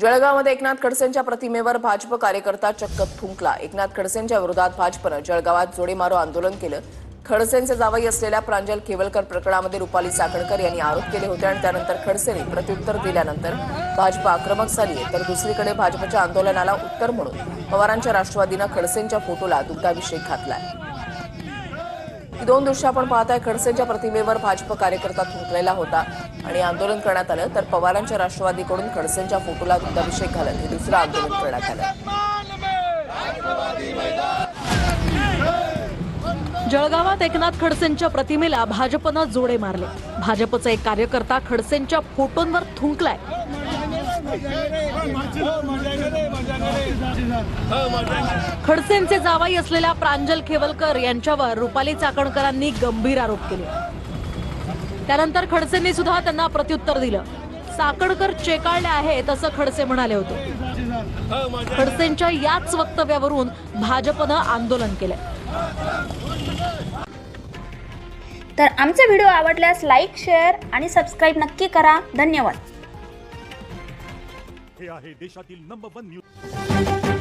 जळगावमध्ये एकनाथ खडसेंच्या प्रतिमेवर भाजप कार्यकर्ता चक्क थुंकला. एकनाथ खडसेंच्या विरोधात भाजपनं जळगावात जोडेमारो आंदोलन केलं. खडसेंचे जावई असलेल्या प्रांजल केवलकर प्रकरणामध्ये रुपाली चाकणकर यांनी आरोप केले होते आणि त्यानंतर खडसेंनी प्रत्युत्तर दिल्यानंतर भाजप आक्रमक झाली तर दुसरीकडे भाजपच्या आंदोलनाला उत्तर म्हणून पवारांच्या राष्ट्रवादीनं खडसेंच्या फोटोला दुग्धाभिषेक घातलाय. दोन दृश्य आपण पाहताय खडसेंच्या प्रतिमेवर भाजप कार्यकर्ता थुंकलेला होता आणि आंदोलन करण्यात आलं. तर पवारांच्या राष्ट्रवादीकडून खडसेंच्या फोटोला दुग्धाभिषेक घालत हे दुसरं आंदोलन करण्यात आलं. जळगावात एकनाथ खडसेंच्या प्रतिमेला भाजपनं जोडे मारले. भाजपचा एक कार्यकर्ता खडसेंच्या फोटोंवर थुंकलाय. खडसेंचे जावाई असलेल्या प्रांजल खेवलकर यांच्यावर रुपाली चाकणकरांनी गंभीर आरोप केले. त्यानंतर खडसेंनी सुद्धा त्यांना प्रत्युत्तर दिलं. चाकणकर चेकाळले आहेत असं खडसे म्हणाले होते. खडसेंच्या याच वक्तव्यावरून भाजपनं आंदोलन केलंय. तर आमचे व्हिडिओ आवडल्यास लाईक शेअर आणि सबस्क्राईब नक्की करा. धन्यवाद. हे आहे देशातील नंबर वन न्यूज